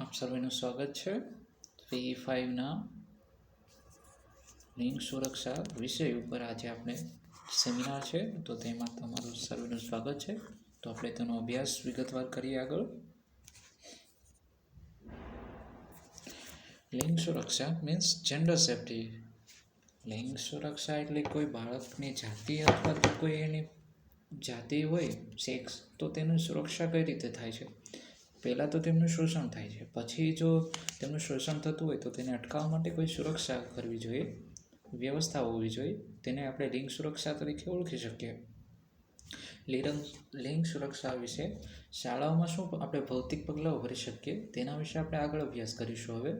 આપ સર્વેનું સ્વાગત છે. થ્રી ફાઇવના લિંગ સુરક્ષા વિષય ઉપર આજે આપણે સેમિનાર છે. તો તેમાં તમારું સર્વેનું સ્વાગત છે. તો આપણે તેનો અભ્યાસ વિગતવાર કરીએ આગળ. લિંગ સુરક્ષા મીન્સ જેન્ડર સેફ્ટી લિંગ સુરક્ષા એટલે કોઈ બાળકની જાતિ અથવા કોઈ એની જાતિ હોય સેક્સ તો તેની સુરક્ષા કઈ રીતે થાય છે? પહેલાં તો તેમનું શોષણ થાય છે. પછી જો તેમનું શોષણ થતું હોય તો તેને અટકાવવા માટે કોઈ સુરક્ષા કરવી જોઈએ, વ્યવસ્થા હોવી જોઈએ. તેને આપણે લિંગ સુરક્ષા તરીકે ઓળખી શકીએ. લિંગ લિંગ સુરક્ષા વિશે શાળાઓમાં શું આપણે ભૌતિક પગલાં ભરી શકીએ? તેના વિશે આપણે આગળ અભ્યાસ કરીશું હવે.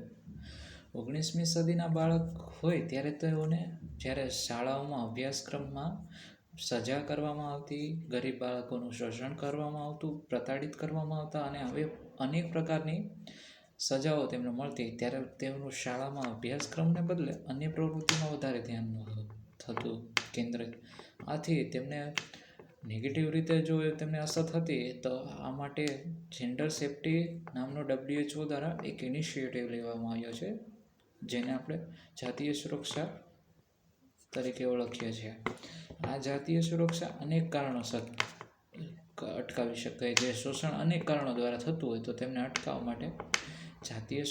ઓગણીસમી સદીના બાળક હોય ત્યારે તેઓને જ્યારે શાળાઓમાં અભ્યાસક્રમમાં સજા કરવામાં આવતી, ગરીબ બાળકોનું શોષણ કરવામાં આવતું, પ્રતાડિત કરવામાં આવતા અને હવે અનેક પ્રકારની સજાઓ તેમને મળતી. ત્યારે તેમનું શાળામાં અભ્યાસક્રમને બદલે અન્ય પ્રવૃત્તિમાં વધારે ધ્યાન થતું કેન્દ્રિત. આથી તેમને નેગેટિવ રીતે જો તેમને અસર થતી, તો આ માટે જેન્ડર સેફ્ટી નામનો ડબ્લ્યુએચઓ દ્વારા એક ઇનિશિયેટિવ લેવામાં આવ્યો છે, જેને આપણે જાતીય સુરક્ષા તરીકે ઓળખીએ છીએ. આ જાતીય સુરક્ષા અનેક કારણોસર અટકાવી શકાય જે શોષણ અનેક કારણો દ્વારા થતું હોય તો તેમને અટકાવવા માટે જાતીય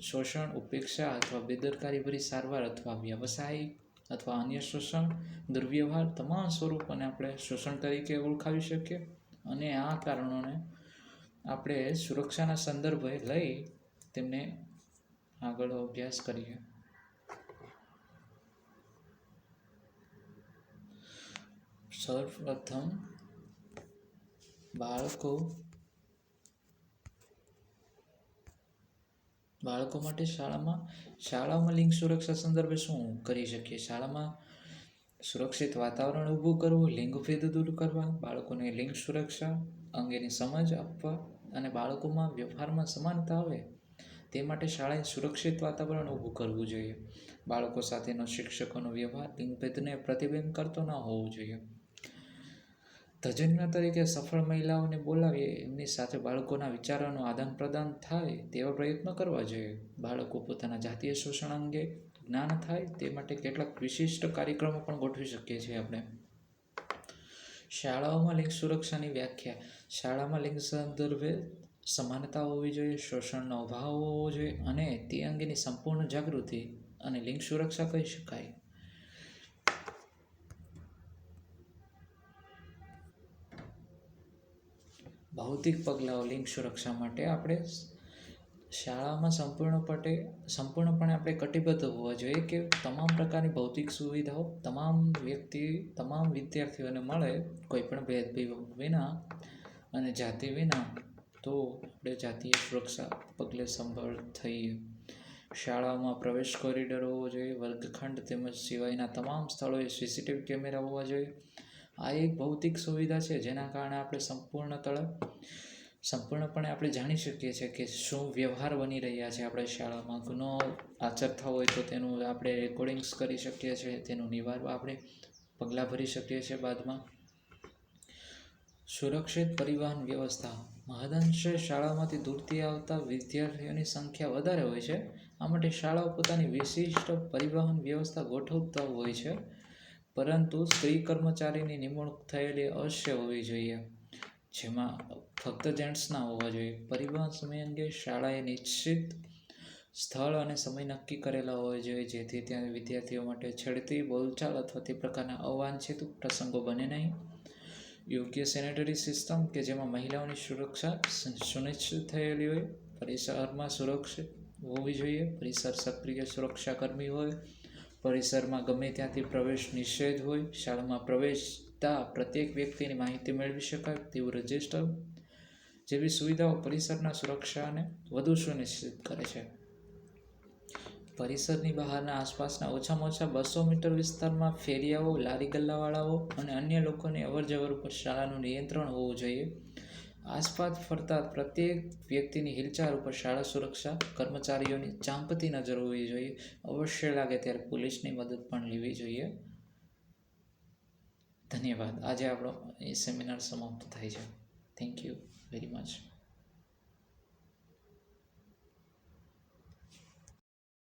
શોષણ, ઉપેક્ષા અથવા બેદરકારીભરી સારવાર અથવા વ્યવસાયિક અથવા અન્ય શોષણ, દુર્વ્યવહાર તમામ સ્વરૂપોને આપણે શોષણ તરીકે ઓળખાવી શકીએ અને આ કારણોને આપણે સુરક્ષાના સંદર્ભે લઈ તેમને આગળ અભ્યાસ કરીએ. સૌપ્રથમ બાળકો બાળકો માટે શાળામાં શાળાઓમાં લિંગ સુરક્ષા સંદર્ભે શું કરી શકીએ? શાળામાં સુરક્ષિત વાતાવરણ ઊભું કરવું લિંગભેદ દૂર કરવા, બાળકોને લિંગ સુરક્ષા અંગેની સમજ આપવા અને બાળકોમાં વ્યવહારમાં સમાનતા આવે તે માટે શાળાએ સુરક્ષિત વાતાવરણ ઊભું કરવું જોઈએ. બાળકો સાથેનો શિક્ષકોનો વ્યવહાર લિંગભેદને પ્રતિબિંબ કરતો ન હોવો જોઈએ. તજજ્ઞ તરીકે સફળ મહિલાઓને બોલાવીએ, એમની સાથે બાળકોના વિચારોનું આદાન પ્રદાન થાય તેવા પ્રયત્નો કરવા જોઈએ. બાળકો પોતાના જાતીય શોષણ અંગે જ્ઞાન થાય તે માટે કેટલાક વિશિષ્ટ કાર્યક્રમો પણ ગોઠવી શકીએ છીએ આપણે. શાળાઓમાં લિંગ સુરક્ષાની વ્યાખ્યા. શાળામાં લિંગ સંદર્ભે સમાનતા હોવી જોઈએ, શોષણનો અભાવ હોવો જોઈએ અને તે અંગેની સંપૂર્ણ જાગૃતિ અને લિંગ સુરક્ષા કહી શકાય. ભૌતિક પગલાઓ લિંગ સુરક્ષા માટે આપણે શાળામાં સંપૂર્ણપણે સંપૂર્ણપણે આપણે કટિબદ્ધ હોવા જોઈએ કે તમામ પ્રકારની ભૌતિક સુવિધાઓ તમામ વ્યક્તિ, તમામ વિદ્યાર્થીઓને મળે કોઈપણ ભેદભાવ વિના અને જાતિ વિના, તો આપણે જાતીય સુરક્ષા પગલે સંભાળ થઈએ. શાળામાં પ્રવેશ કોરિડોર હોવો જોઈએ, વર્ગખંડ તેમજ સિવાયના તમામ સ્થળોએ સીસીટીવી કેમેરા હોવા જોઈએ. આ એક ભૌતિક સુવિધા છે, જેના કારણે આપણે સંપૂર્ણ તળપ, સંપૂર્ણપણે આપણે જાણી શકીએ છીએ કે શું વ્યવહાર બની રહ્યા છે આપણે શાળામાં. ગુનો આચરતા હોય તો તેનું આપણે રેકોર્ડિંગ્સ કરી શકીએ છીએ, તેનું નિવારવા આપણે પગલાં ભરી શકીએ છીએ બાદમાં. સુરક્ષિત પરિવહન વ્યવસ્થા. મહદઅંશે શાળામાંથી દૂરથી આવતા વિદ્યાર્થીઓની સંખ્યા વધારે હોય છે. આ માટે શાળાઓ પોતાની વિશિષ્ટ પરિવહન વ્યવસ્થા ગોઠવતા હોય છે. પરંતુ સ્ત્રી કર્મચારીની નિમણૂક થયેલી અવશ્ય હોવી જોઈએ, જેમાં ફક્ત જેન્ટ્સ ના હોવા જોઈએ. પરિવહન સમય અંગે શાળાએ નિશ્ચિત સ્થળ અને સમય નક્કી કરેલા હોવા જોઈએ, જેથી ત્યાં વિદ્યાર્થીઓ માટે છેડતી બોલચાલ અથવા તે પ્રકારના અવાંછિત પ્રસંગો બને નહીં. યોગ્ય સેનેટરી સિસ્ટમ કે જેમાં મહિલાઓની સુરક્ષા સુનિશ્ચિત થયેલી હોય. પરિસરમાં સુરક્ષિત હોવી જોઈએ. પરિસર સક્રિય સુરક્ષાકર્મી હોય. પરિસરમાં ગમે ત્યાંથી પ્રવેશ નિષેધ હોય, શાળામાં પ્રવેશતા પ્રત્યેક વ્યક્તિની માહિતી મેળવી શકાય તેવું રજિસ્ટર જેવી સુવિધાઓ પરિસરના સુરક્ષાને વધુ સુનિશ્ચિત કરે છે. પરિસરની બહારના આસપાસના ઓછામાં ઓછા બસો મીટર વિસ્તારમાં ફેરિયાઓ, લારી ગલ્લાવાળાઓ અને અન્ય લોકોની અવરજવર ઉપર શાળાનું નિયંત્રણ હોવું જોઈએ. આસપાસ ફરતા પ્રત્યેક વ્યક્તિની હિલચાલ ઉપર શાળા સુરક્ષા, કર્મચારીઓની ચાંપતી નજર હોવી જોઈએ. અવશ્ય લાગે ત્યારે પોલીસની મદદ પણ લેવી જોઈએ. ધન્યવાદ. આજે આપણો એ સેમિનાર સમાપ્ત થાય છે. Thank you very much